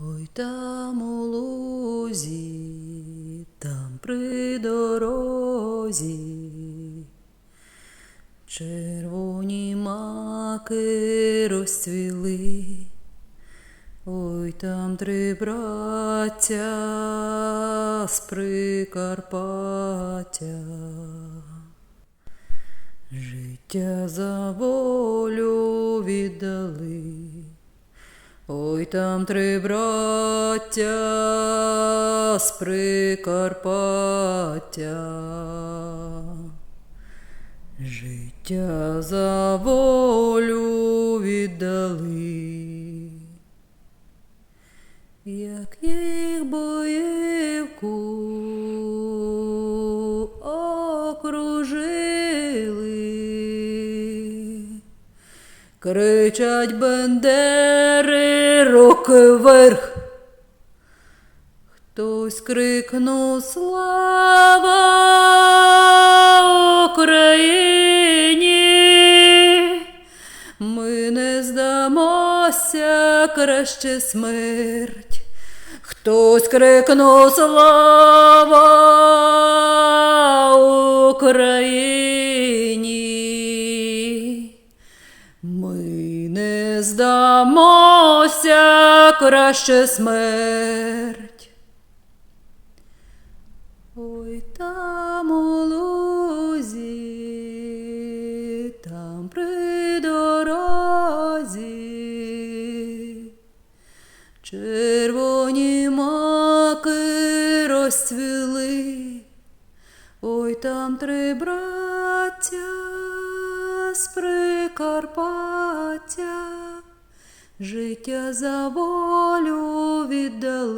Ой там у лузі, там при дорозі, червоні маки розцвіли, ой там три браття з Прикарпаття. Життя за волю віддали. Ой там три браття з Прикарпаття. Життя за волю віддали. Як їх боївку окружили, кричать бендери руки вверх. Хтось крикнув слава Україні. Ми не здамося краще смерть. Хтось крикнув слава Україні. Здамося краще смерть. Ой там у лузі, там при дорозі, червоні маки розцвіли, ой там три браття з Прикарпаття, життя за волю віддали.